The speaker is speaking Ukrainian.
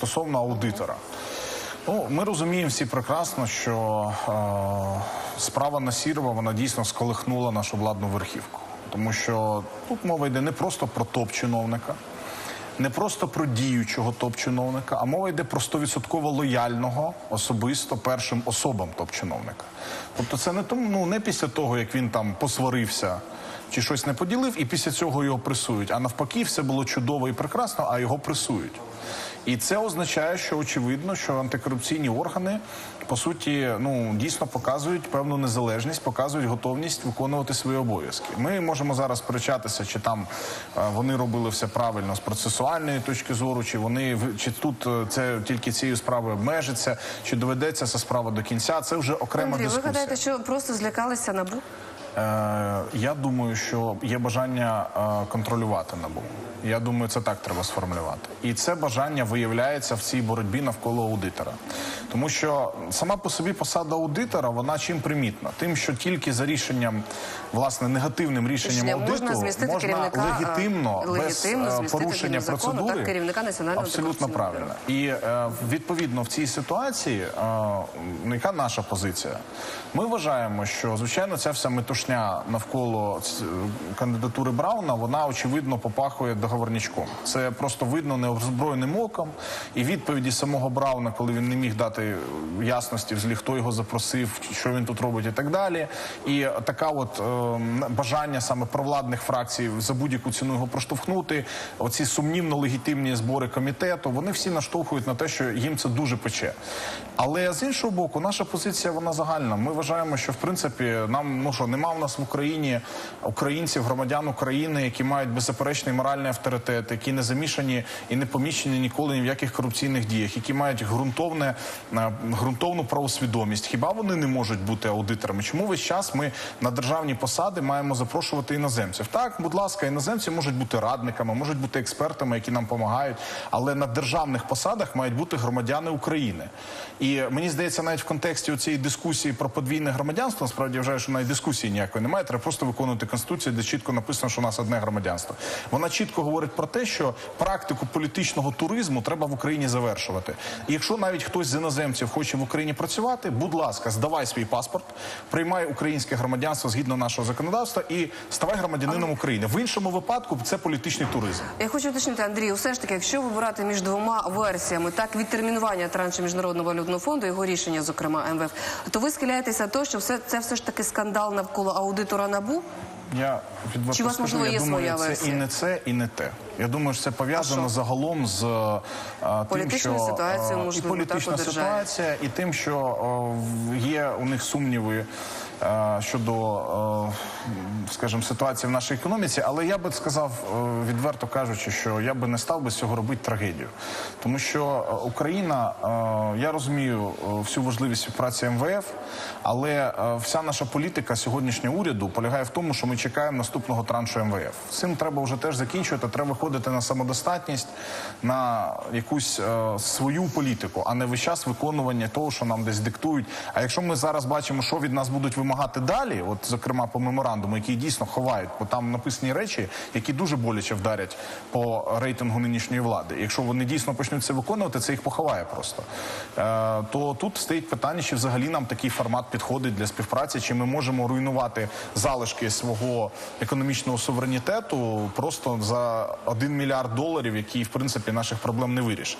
стосовно аудитора. Ну, ми розуміємо всі прекрасно, що е, справа Насірова вона дійсно сколихнула нашу владну верхівку. Тому що тут мова йде не просто про топ-чиновника, не просто про діючого топ-чиновника, а мова йде про 100% лояльного особисто першим особам топ-чиновника. Тобто це не тому, ну не після того, як він там посварився чи щось не поділив, і після цього його пресують. А навпаки, все було чудово і прекрасно, а його пресують. І це означає, що очевидно, що антикорупційні органи по суті ну дійсно показують певну незалежність, показують готовність виконувати свої обов'язки. Ми можемо зараз сперечатися, чи там е, вони робили все правильно з процесуальної точки зору, чи вони чи тут е, це тільки цією справою обмежиться, чи доведеться ця справа до кінця. Це вже окрема Андрій, ви гадаєте, що просто злякалися набу? Я думаю, що є бажання е, контролювати набу. Я думаю, це так треба сформулювати. І це бажання виявляється в цій боротьбі навколо аудитора. Тому що сама по собі посада аудитора, вона чим примітна? Тим, що тільки за рішенням, власне, негативним рішенням Рішення аудиту можна змістити керівника, е, легітимно, легітимно без е, порушення закону, процедури так, керівника Національного абсолютно правильно. І відповідно в цій ситуації, ну, яка наша позиція? Ми вважаємо, що звичайно ця вся метушня навколо ц- кандидатури Брауна, вона очевидно попахує договорничком. Це просто видно неозброєним оком. І відповіді самого Брауна, коли він не міг дати ясності, взагалі, хто його запросив, що він тут робить, і так далі. І така от е, бажання саме провладних фракцій за будь-яку ціну його проштовхнути. Оці сумнівно легітимні збори комітету, вони всі наштовхують на те, що їм це дуже пече. Але з іншого боку, наша позиція вона загальна. Ми вважаємо, що в принципі нам ну що нема в нас в Україні українців, громадян України, які мають беззаперечний моральний авторитет, які не замішані і не поміщені ніколи ні в яких корупційних діях, які мають ґрунтовне е, ґрунтовну правосвідомість. Хіба вони не можуть бути аудиторами? Чому весь час ми на державні посади маємо запрошувати іноземців? Так, будь ласка, іноземці можуть бути радниками, можуть бути експертами, які нам допомагають, але на державних посадах мають бути громадяни України. І мені здається, навіть в контексті цієї дискусії про подвійне громадянство, насправді я вважаю, що навіть дискусії ніякої немає. Треба просто виконувати конституцію, де чітко написано, що у нас одне громадянство. Вона чітко говорить про те, що практику політичного туризму треба в Україні завершувати. І якщо навіть хтось з іноземців хоче в Україні працювати, будь ласка, здавай свій паспорт, приймай українське громадянство згідно нашого законодавства і ставай громадянином України. В іншому випадку це політичний туризм. Я хочу уточнити, Андрій, все ж таки, якщо вибирати між двома версіями, так відтермінування траншу міжнародного валютного фонду, його рішення, зокрема МВФ, то ви схиляєтеся того, що все це все ж таки скандал навколо аудитора набу. Я відверто Чи вас, можливо, я є думаю, своя це версія? і не це, і не те. Я думаю, що це пов'язано загалом з е, тим, що ситуацією, е, можливо, і політична так, ситуація, і тим, що е, є у них сумніви. е, Щодо, е, скажімо, ситуації в нашій економіці, але я би сказав, е, відверто кажучи, що я би не став би з цього робити трагедію, тому що е, Україна, е, я розумію е, всю важливість співпраці МВФ, але е, вся наша політика сьогоднішнього уряду полягає в тому, що ми чекаємо наступного траншу МВФ. З цим треба вже теж закінчувати. Треба виходити на самодостатність, на якусь е, свою політику, а не весь час виконування того, що нам десь диктують. А якщо ми зараз бачимо, що від нас будуть вимагати далі, от зокрема по меморандуму, які дійсно ховають, бо там написані речі, які дуже боляче вдарять по рейтингу нинішньої влади. Якщо вони дійсно почнуть це виконувати, це їх поховає просто. Е, то тут стоїть питання, чи взагалі нам такий формат підходить для співпраці, чи ми можемо руйнувати залишки свого економічного суверенітету просто за 1 мільярд доларів, який в принципі наших проблем не вирішить.